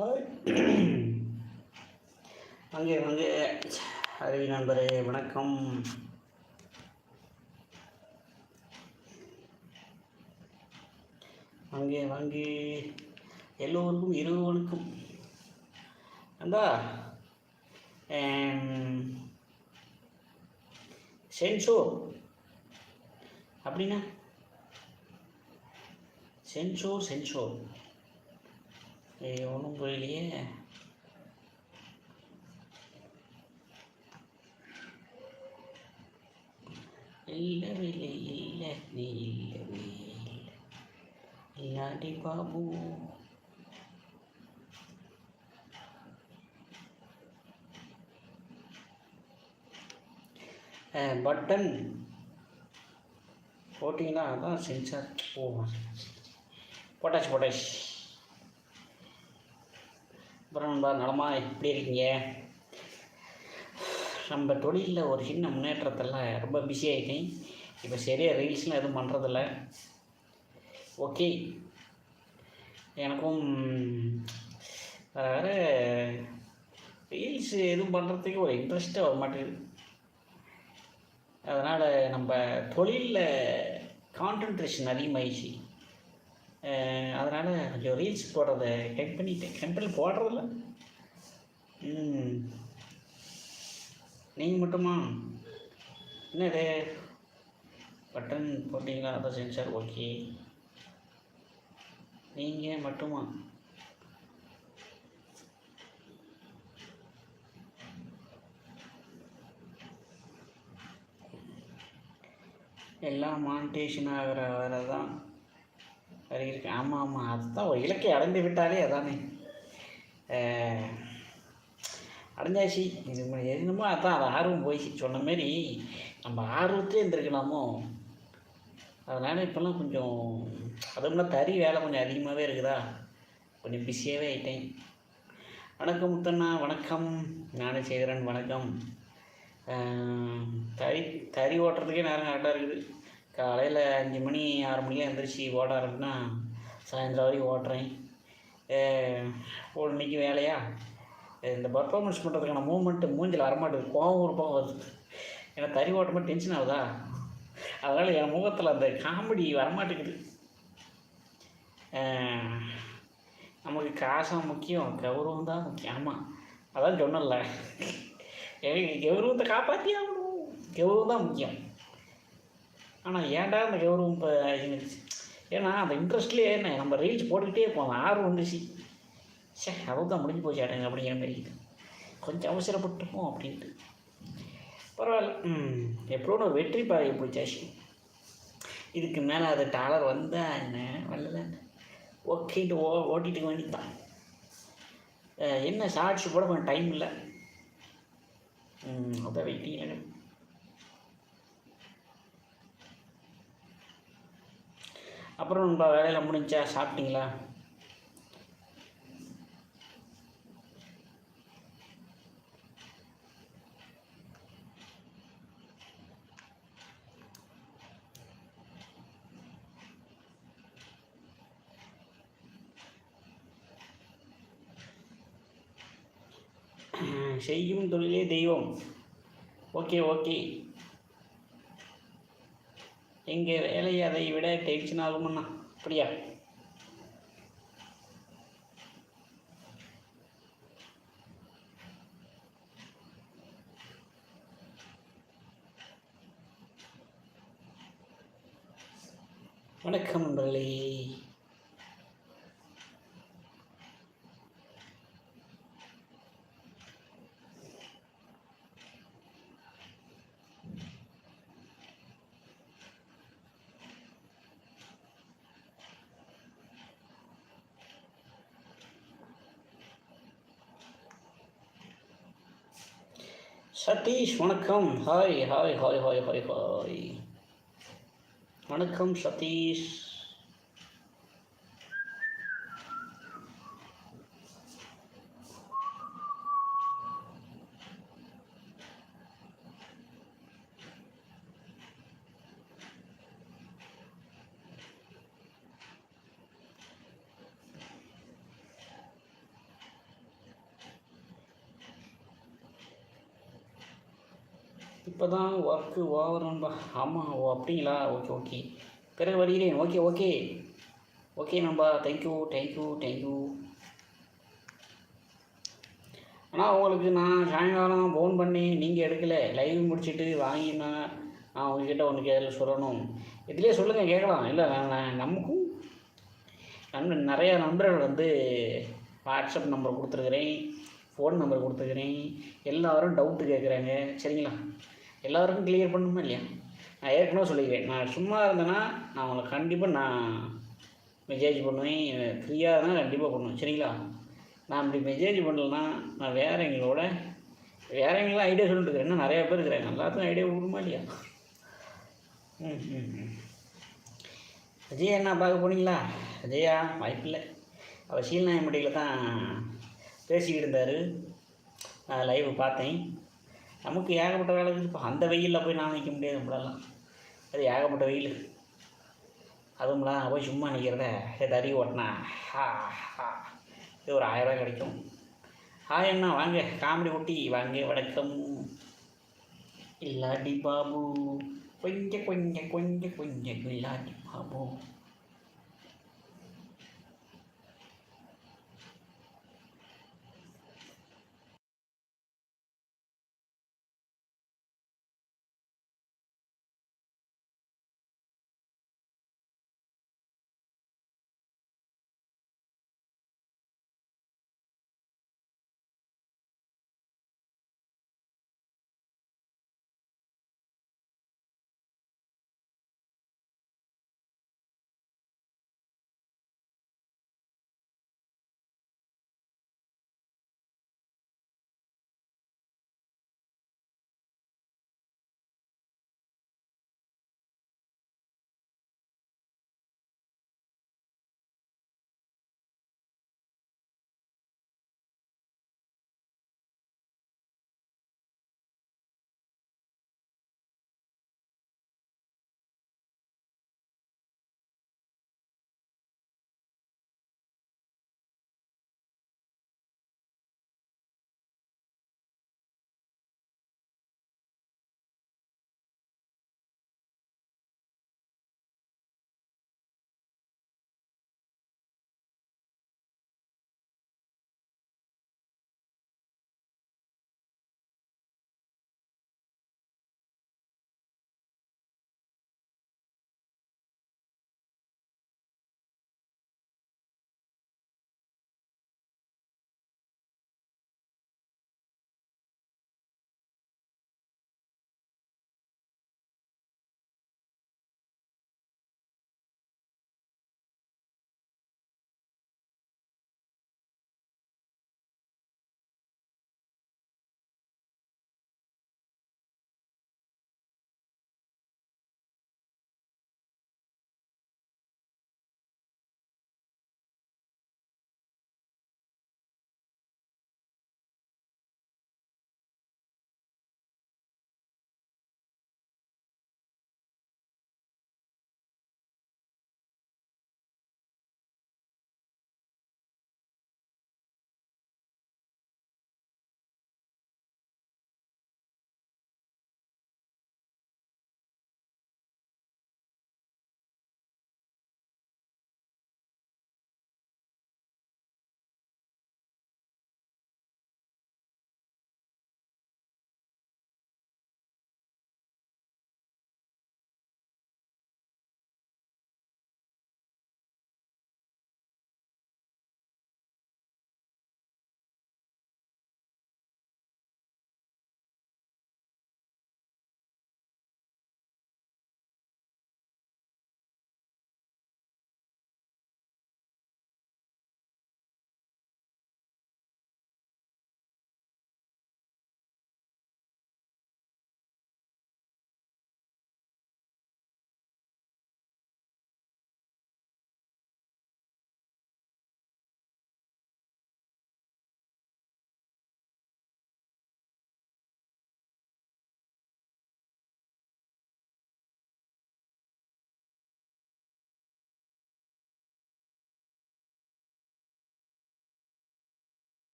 Hi வாங்க வாங்க அருவி நண்பரே வணக்கம். வாங்க வாங்க எல்லோருக்கும் இரவு வணக்கம் அந்தா சென்சோ. அப்படின்னா? சென்சோர் சென்சோர் ஏய் ஒன்றும் புரியலையே. இல்லவே இல்லை இல்லை நீ இல்லவே இல்லை. இல்லாடி பாபு. பட்டன் போட்டிங்கன்னா அதான் சென்சார் ஓ போட்டாச்சு போட்டாச்சு. அப்புறம் நண்பா நலமா? எப்படி இருக்கீங்க? நம்ம தொழிலில் ஒரு சின்ன முன்னேற்றத்தில் ரொம்ப பிஸி ஆகிட்டேன் இப்போ சரியாக ரீல்ஸ்லாம் எதுவும் பண்ணுறதில்ல ஓகே எனக்கும் வேறு வேறு ரீல்ஸ் எதுவும் பண்ணுறதுக்கு ஒரு இன்ட்ரெஸ்ட்டாக வர மாட்டேங்குது அதனால் நம்ம தொழிலில் கான்சன்ட்ரேஷன் அதிகமாகிடுச்சு அதனால் கொஞ்சம் ரீல்ஸ் போடுறத கட் பண்ணிட்டேன். கண்ட்ரோல் போடுறதில்ல. நீங்கள் மட்டுமா? என்னது? பட்டன் போட்டிங்களா? அதான் சென்சார் ஓகே நீங்கள் மட்டுமா? எல்லாம் மானிட்டேஷன் ஆகிற வரை தான் வருகிறது ஆமாம் ஆமாம் அதுதான் ஒரு இலக்கை அடைந்து விட்டாலே அதானே. அடைஞ்சாச்சு. இது என்னமோ அதான் அது ஆர்வம் போயிடுச்சு. சொன்ன மாரி நம்ம ஆர்வத்தே இருந்திருக்கலாமோ? அதனால் இப்போல்லாம் கொஞ்சம் அதுவும்னா தறி வேலை கொஞ்சம் அதிகமாகவே இருக்குதா? கொஞ்சம் பிஸியாகவே ஆயிட்டேன். வணக்கம் முத்தண்ணா. வணக்கம். நானே செய்கிறேன் வணக்கம். தறி தறி ஓட்டுறதுக்கே நேரம் கரெக்டாக இருக்குது. காலையில் அஞ்சு மணி ஆறு மணிக்கு எழுந்திரிச்சி ஓட ஆரம்பிச்சுன்னா சாயந்தரம் வரைக்கும் ஓட்டுறேன். ஒரு மணிக்கு வேலையா? இந்த பர்ஃபார்மன்ஸ் பண்ணுறதுக்கான மூமெண்ட்டு மூஞ்சில் வரமாட்டேது கோவம் ஒரு பக்கம் வருது. ஏன்னா தறி ஓட்டமாக டென்ஷன் ஆகுதா? அதனால் என் முகத்தில் அந்த காமெடி வரமாட்டேங்குது. நமக்கு காசாக முக்கியம் கௌரவம் தான் முக்கியம். ஆமாம் அதான் சொன்னல எனக்கு கௌரவத்தை காப்பாற்றி ஆகணும். கௌரவம் தான் முக்கியம். ஆனால் ஏன்டா அந்த கௌரவம் இப்போ ஏன்னா அந்த இன்ட்ரெஸ்ட்லேயே என்ன நம்ம ரீல்ஸ் போட்டுக்கிட்டே இருப்போம். ஆர்வம் வந்துச்சு சே தான் முடிஞ்சு போச்சு அடங்க அப்படிங்கிற மாதிரி இருக்குது. கொஞ்சம் அவசரப்பட்டுப்போம் அப்படின்ட்டு. பரவாயில்ல. ம். எப்படியும் ஒரு வெற்றி பாதையை பிடிச்சாச்சு. இதுக்கு மேலே அது டாலர் வந்தா என்ன வரல ஓகேன்ட்டு ஓ ஓட்டிட்டு வேண்டியதான் என்ன ஷார்ட்ஸ் போட கொஞ்சம் டைம் இல்லை. ம் அதான் வெயிட்டிங். அப்புறம் நம்ம வேலையில் முடிஞ்சா சாப்பிட்டீங்களா? செய்யும் தொழிலே தெய்வம். Okay okay. எங்கள் வேலை அதை விட டென்ஷன் ஆகுமண்ணா அப்படியா வணக்கம் நண்பர்களே சதீஷ் வணக்கம். Hi hi hi hi hi hi வணக்கம் சதீஷ். இப்போ தான் ஒர்க்கு ஓவர் நண்பா. ஆமாம் ஓ அப்படிங்களா? ஓகே ஓகே பிறகு வருகிறேன். ஓகே ஓகே ஓகே நண்பா. Thank you thank you thank you ஆனால் உங்களுக்கு நான் சாயங்காலம் ஃபோன் பண்ணி நீங்கள் எடுக்கலை. லைவ் முடிச்சுட்டு வாங்கினா நான் உங்ககிட்ட ஒன்று கேள்வி சொல்லணும். இதுலேயே சொல்லுங்கள் கேட்கலாம். இல்லை நான் நான் நமக்கும் நண்பன் நிறையா நண்பர்கள் வந்து வாட்ஸ்அப் நம்பர் கொடுத்துருக்குறேன். ஃபோன் நம்பர் கொடுத்துருக்குறேன். எல்லோரும் டவுட்டு கேட்குறாங்க. சரிங்களா? எல்லாருக்கும் கிளியர் பண்ணணுமா இல்லையா? நான் ஏற்கனவே சொல்லிக்கிறேன். நான் சும்மா இருந்தேன்னா நான் உங்களை கண்டிப்பாக நான் மெசேஜ் பண்ணுவேன். ஃப்ரீயாக இருந்தால் கண்டிப்பாக பண்ணுவேன். சரிங்களா? நான் இப்படி மெசேஜ் பண்ணலன்னா நான் வேறவங்களோட வேறவங்களாம் ஐடியா சொல்லிட்டு இருக்கிறேன் நிறையா பேர் இருக்கிறாங்க. எல்லாத்துக்கும் ஐடியா கொடுக்குமா இல்லையா? ம் ம் ம். விஜய் என்ன பார்க்க போனீங்களா? அஜயா வாய்ப்பில்லை அவர் சீல்நாயம்பட்டியில் தான் பேசிக்கிட்டு இருந்தார். நான் லைவ் பார்த்தேன். நமக்கு ஏகப்பட்ட வேலை இருக்குது. இப்போ அந்த வெயிலில் போய் நான் நிற்க முடியாது நம்மளாலாம் அது ஏகப்பட்ட வெயில். அதுவும்லாம் போய் சும்மா நிற்கிறத தறி ஓட்டினா. ஹா ஹா. இது ஒரு ஆயிரம் ரூபாய் கிடைக்கும். ஹாய் அண்ணா வாங்க. காமெடி ஒட்டி வாங்க வணக்கம். இல்லாடி பாபு. கொஞ்சம் கொஞ்சம் கொஞ்சம் கொஞ்சம் இல்லாடி பாபு.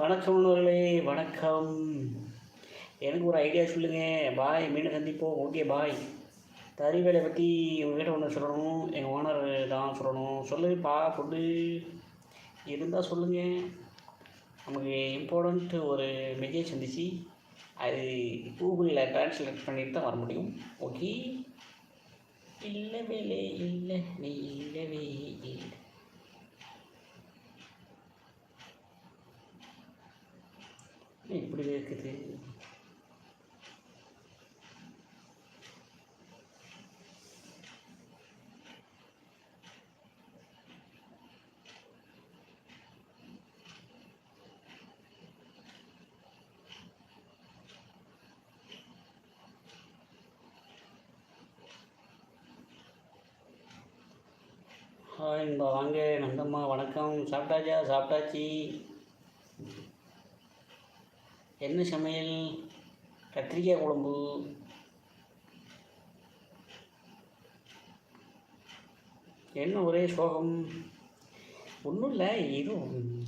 வணக்கம் நண்பர்களே வணக்கம். எனக்கு ஒரு ஐடியா சொல்லுங்கள் பாய் மீண்டும் சந்திப்போம். ஓகே பாய் தறி வேலையை பற்றி உங்ககிட்ட ஒன்று சொல்லணும். எங்கள் ஓனர் தான் சொல்லணும். சொல்லுப்பா சொல்லு. இருந்தால் சொல்லுங்கள் நமக்கு இம்பார்ட்டண்ட் ஒரு மெசேஜ் வந்துச்சு. அது கூகுளில் ட்ரான்ஸ்லேட் பண்ணிட்டு தான் வர முடியும். ஓகே இல்லவே இல்லை நீ இல்லவே இல்லை என்ன இப்படி இருக்குது. ஹாய் வாங்க நந்தம்மா வணக்கம். சாப்பிட்டாச்சா? சாப்பிட்டாச்சி. என்ன சமையல்? கத்திரிக்காய் குழம்பு. என்ன ஒரே சோகம்? ஒன்றும் இல்லை எதுவும்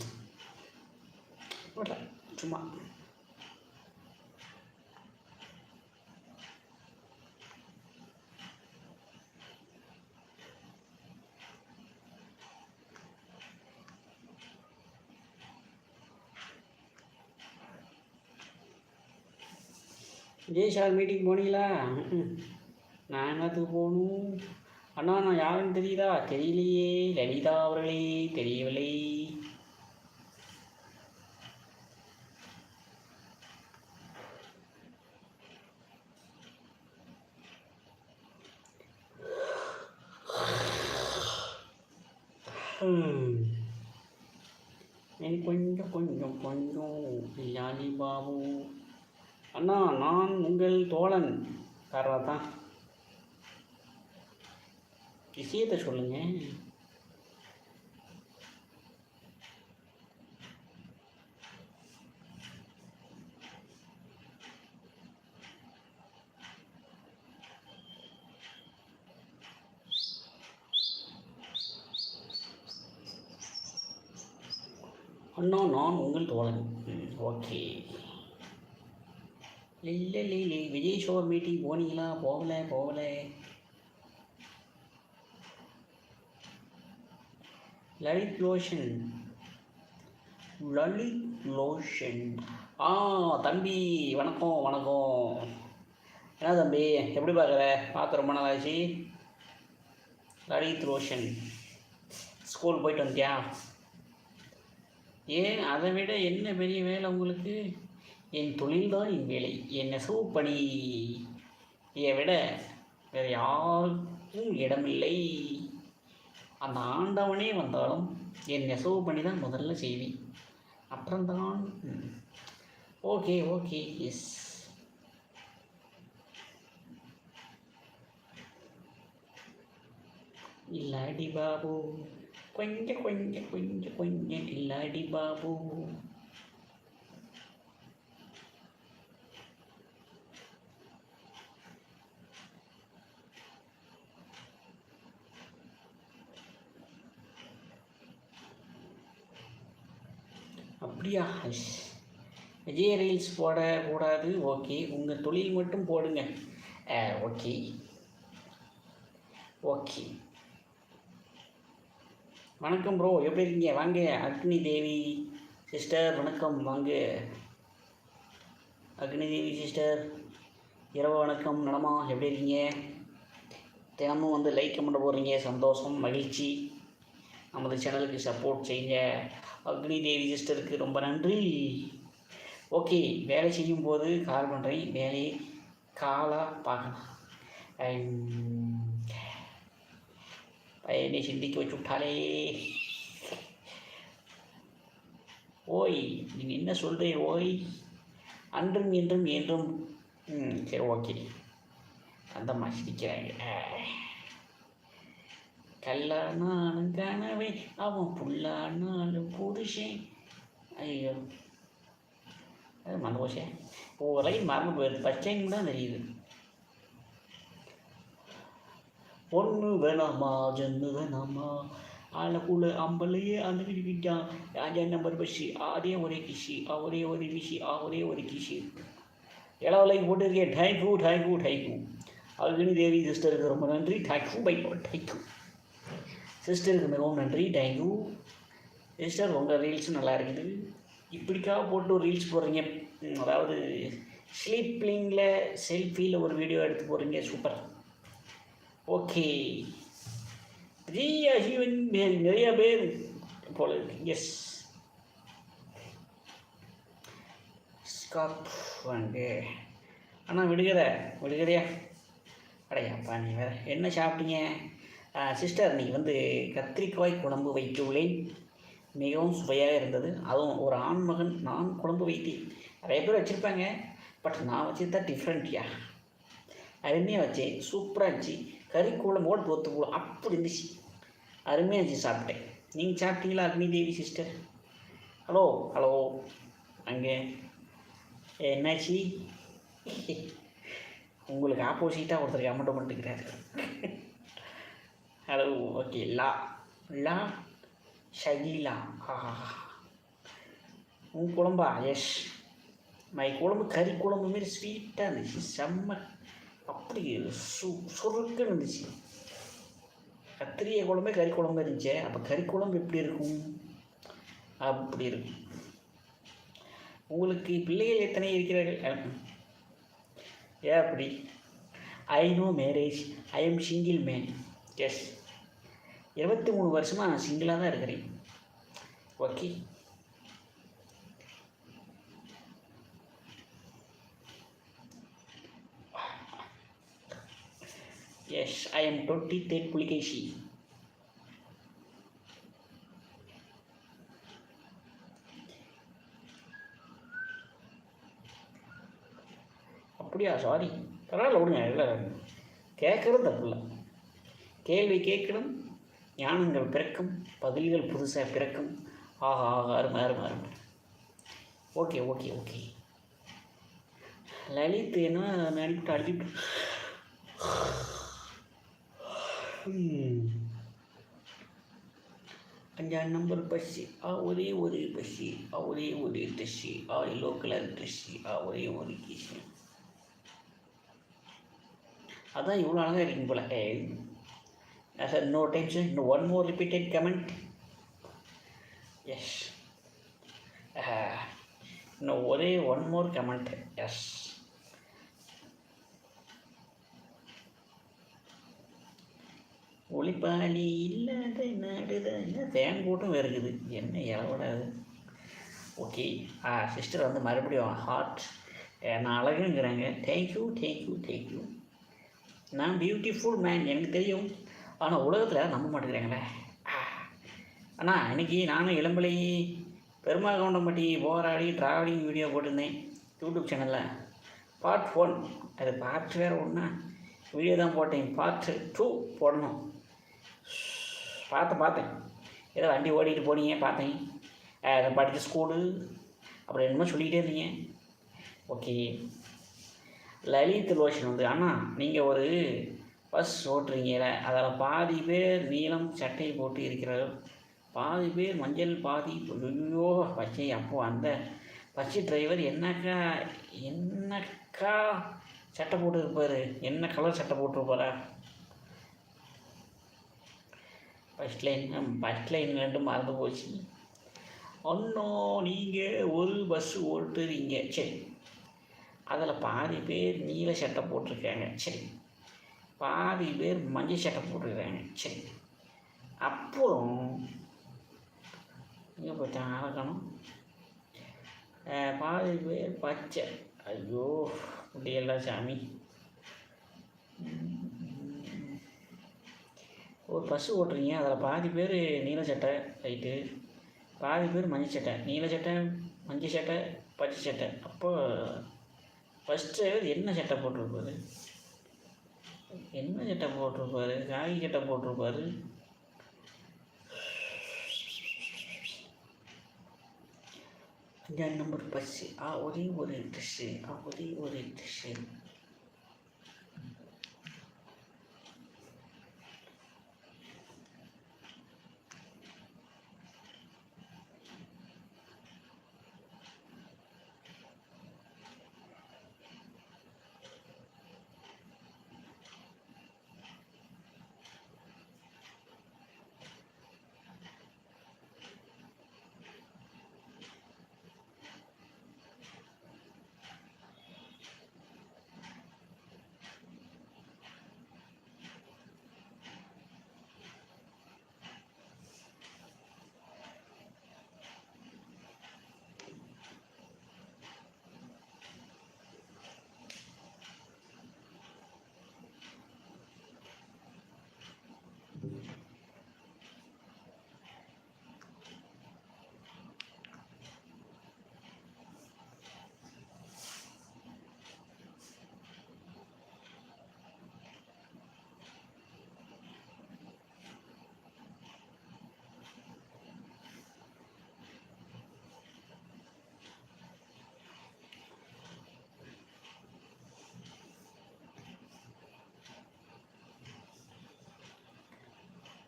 சும்மா. ஜெய் சார் மீட்டிங் போனீங்களா? நான் என்னத்துக்கு போகணும்? அண்ணா நான் யாருன்னு தெரியுதா? தெரியலையே. லலிதா அவர்களே தெரியவில்லை. எனக்கு கொஞ்சம் கொஞ்சம் கொஞ்சம். யானி பாபு அண்ணா நான் உங்கள் தோழன். காரா தான் விஷயத்தை சொல்லுங்க. அண்ணா நான் உங்கள் தோழன். ஓகே. இல்லை இல்லை இல்லை விஜய் ஷோ மீட்டிங் போனீங்களா? போகல போகல. லலித் லோஷன். லலித் லோஷன். ஆ தம்பி வணக்கம் வணக்கம். என்ன தம்பி எப்படி பார்க்குற? பார்த்து ரொம்ப நாளாச்சு. லலித் ரோஷன் ஸ்கூல் போயிட்டு வந்தியா? ஏன் அதை விட என்ன பெரிய வேலை உங்களுக்கு? என் தொழில்தான் என் வேலை. என் நெசவு பணியை விட வேறு யாருக்கும் இடமில்லை. அந்த ஆண்டவனே வந்தாலும் என் நெசவு பணி தான் முதல்ல செய்வேன். அப்புறம்தான். Okay okay yes. இல்லாடி பாபு. கொஞ்சம் கொஞ்சம் கொஞ்சம் கொஞ்சம் இல்லாடி பாபு. அப்படியா? ஐஸ். விஜய் ரீல்ஸ் போட கூடாது. ஓகே. உங்கள் தொழில் மட்டும் போடுங்க. ஆ, ஓகே. ஓகே. வணக்கம் ப்ரோ. எப்படி இருக்கீங்க? வாங்க. அக்னி தேவி சிஸ்டர். வணக்கம். வாங்க. அக்னி தேவி சிஸ்டர். இரவு வணக்கம். நடமா? எப்படி இருக்கீங்க? தினமும் வந்து லைக் கமெண்ட் போடுறீங்க. சந்தோஷம் மகிழ்ச்சி. நமது சேனலுக்கு சப்போர்ட் செய்யுங்க அக்னி தேவி சிஸ்டருக்கு ரொம்ப நன்றி. ஓகே வேலை செய்யும்போது கால் பண்ணுறேன் வேலையை காலாக பார்க்கலாம். ஐம், பையனை சிந்திக்க வச்சு விட்டாலே. ஓய் நீ என்ன சொல்கிறீர் ஓய்? அன்றும் என்றும் என்றும். ம் சரி ஓகே. அந்தம்மா சிரிக்கிறாங்க. கல்லானாலும் கனவை அவன் புல்லானாலும் புருஷன் ஐயோ. அது மறந்து போச்சே ஒரு லைன் மறந்து போயிடுது பச்சைன்னு தான் தெரியுது. பொண்ணு வேணாமா ஜன்னு வேணாமா? ஆளுக்குள்ள அம்பலையே அந்த கிட்டான் ராஜா நம்பர் பஸ்ஸு அதே ஒரே கிஷி. அவரே ஒரு விஷி அவரே ஒரு கிஷி. இளவலைக்கு போட்டிருக்கேன் டைக்கு டைக்கு டைக்கு அல்கினி தேவி சிஸ்டருக்கு ரொம்ப நன்றி. டைக்கு பை டைக்கு சிஸ்டருக்கு மிகவும் நன்றி. தேங்க்யூ சிஸ்டர் உங்கள் ரீல்ஸும் நல்லா இருக்குது. இப்படிக்காக போட்டு ஒரு ரீல்ஸ் போடுறீங்க. அதாவது ஸ்லீப்பிங்கில் செல்ஃபியில் ஒரு வீடியோ எடுத்து போடுறீங்க. சூப்பர் ஓகே நிறைய ஹீவன் நிறைய பேர் போல எஸ் ஸ்காப் வந்து அண்ணா விடுகிற விடுகதையா? அடையாப்பா நீ வேறு என்ன சாப்பிட்டீங்க? சிஸ்டர் இன்னைக்கு வந்து கத்திரிக்காய் குழம்பு வைத்துள்ளேன் மிகவும் சுவையாக இருந்தது. அதுவும் ஒரு ஆண்மகன் நான் குழம்பு வைத்தேன். நிறைய பேர் வச்சுருப்பாங்க. பட் நான் வச்சது தான் டிஃப்ரெண்ட்யா அருமையாக வச்சேன் சூப்பராக இருந்துச்சு. கறி குழம்போடு போத்து போடும். அப்படி இருந்துச்சு. அருமையாக இருந்துச்சு சாப்பிட்டேன். நீங்கள் சாப்பிட்டீங்களா அக்னி தேவி சிஸ்டர் ஹலோ ஹலோ அங்கே என்னாச்சு? உங்களுக்கு ஆப்போசிட்டாக ஒருத்தர் கமெண்ட் பண்ணிட்டுக்கிறாரு ஹலோ ஓகே லா லா ஷகிலா ஆஹா உன் குழம்பா எஸ் மை குழம்பு கறி குழம்பு மாரி ஸ்வீட்டாக இருந்துச்சு செம்ம அப்படி சு சுருக்குன்னு இருந்துச்சு கத்திரிக்காய் குழம்பே கறி குழம்பு இருந்துச்சு அப்போ கறி குழம்பு எப்படி இருக்கும் அப்படி இருக்கும் உங்களுக்கு பிள்ளைகள் எத்தனை இருக்கிறார்கள் ஏன் அப்படி I no marriage I am single man yes இருபத்தி மூணு வருஷமாக நான் சிங்கிளாக தான் இருக்கிறேன். Okay yes I am twenty third Pulikesi அப்படியா? சாரி பரவாயில்ல விடுங்க. இல்லை. கேட்குறது தப்பு இல்லை. கேள்வி கேட்கணும். ஞானங்கள் பிறக்கும் பதில்கள் புதுசாக பிறக்கும். ஆஹா ஆஹா அருமை அருமை அருமை. Okay okay okay. லலித் என்ன நடிப்பு அடிப்பு அஞ்சாறு நம்பர் பஸ்ஸு ஆ ஒரே ஒரு பஸ்ஸு ஆ ஒரே ஒரு ட்ரெஸ்ஸு ஆ எல்லோ கலர் ட்ரெஸ்ஸு ஆ ஒரே ஒரு கீஸு அதான் இவ்வளோ அழகாக இருக்கீங்க போல. ஏ சார் நோ டென்ஷன் இன்னும் one more repeated comment yes இன்னும் ஒரே ஒன் மோர் comment. எஸ் ஒளிப்பாளி இல்லாத நாடுதான் என்ன ஃபேன் இருக்குது என்ன இலவடாது ஓகே ஆ சிஸ்டர் வந்து மறுபடியும் ஹார்ட் நான் அழகுங்கிறாங்க. Thank you thank you thank you நான் பியூட்டிஃபுல் மேன் எனக்கு தெரியும். ஆனால் உலகத்தில் நம்ப மாட்டேங்கிறாங்களே? அண்ணா இன்னைக்கு நானும் இளம்பலை பெருமாள் கவுண்டம்பட்டி போராடி ட்ராவலிங் வீடியோ போட்டிருந்தேன் யூடியூப் சேனலில். Part one. அது பார்ட் வேறு ஒன்றா வீடியோ தான் போட்டேன். பார்ட் டூ போடணும். பார்த்தேன் பார்த்தேன். ஏதோ வண்டி ஓடிட்டு போனீங்க பார்த்தேன். அதை படித்த ஸ்கூலு. அப்புறம் என்னமோ சொல்லிக்கிட்டே இருந்தீங்க. ஓகே. லலித் லோஷன் வந்து அண்ணா நீங்கள் ஒரு பஸ் ஓட்டுறீங்கல்ல அதில் பாதி பேர் நீளம் சட்டை போட்டு இருக்கிறார்கள். பாதி பேர் மஞ்சள் பாதி ஐயோ பச்சை. அப்போது அந்த பச்சை டிரைவர் என்னக்கா என்னக்கா சட்டை போட்டு இருப்பார் என்ன கலர் சட்டை போட்டிருப்பாரா? ஃபஸ்ட் லைன் ஃபஸ்ட் லைன் ரெண்டும் மறந்து போச்சு. ஒன்றும் நீங்கள் ஒரு பஸ் ஓட்டுறீங்க. சரி. அதில் பாதி பேர் நீல சட்டை போட்டிருக்காங்க. சரி. பாதி பேர் மஞ்சள் சட்டை போட்டுக்கிறாங்க சரி. அப்புறம் இங்கே போயிட்டு அறக்கணும் பாதி பேர் பச்சை. ஐயோ முடியல சாமி. ஒரு பஸ்ஸு ஓட்டுறீங்க அதில் பாதி பேர் நீல சட்டை ரைட்டு. பாதி பேர் மஞ்சள் சட்டை. நீல சட்டை மஞ்சள் சட்டை பச்சை சட்டை. அப்போ ஃபஸ்ட் டிரைவர் என்ன சட்டை போட்டிருப்பது என்ன சட்டை போட்டிருப்பாரு? காகி சட்டை போட்டிருப்பாரு? அஞ்சாறு நம்பர் பஸ்ஸு ஆ ஒரே ஒரு ட்ரெஸ்ஸு ஆ ஒரே ஒரு ட்ரெஸ்ஸு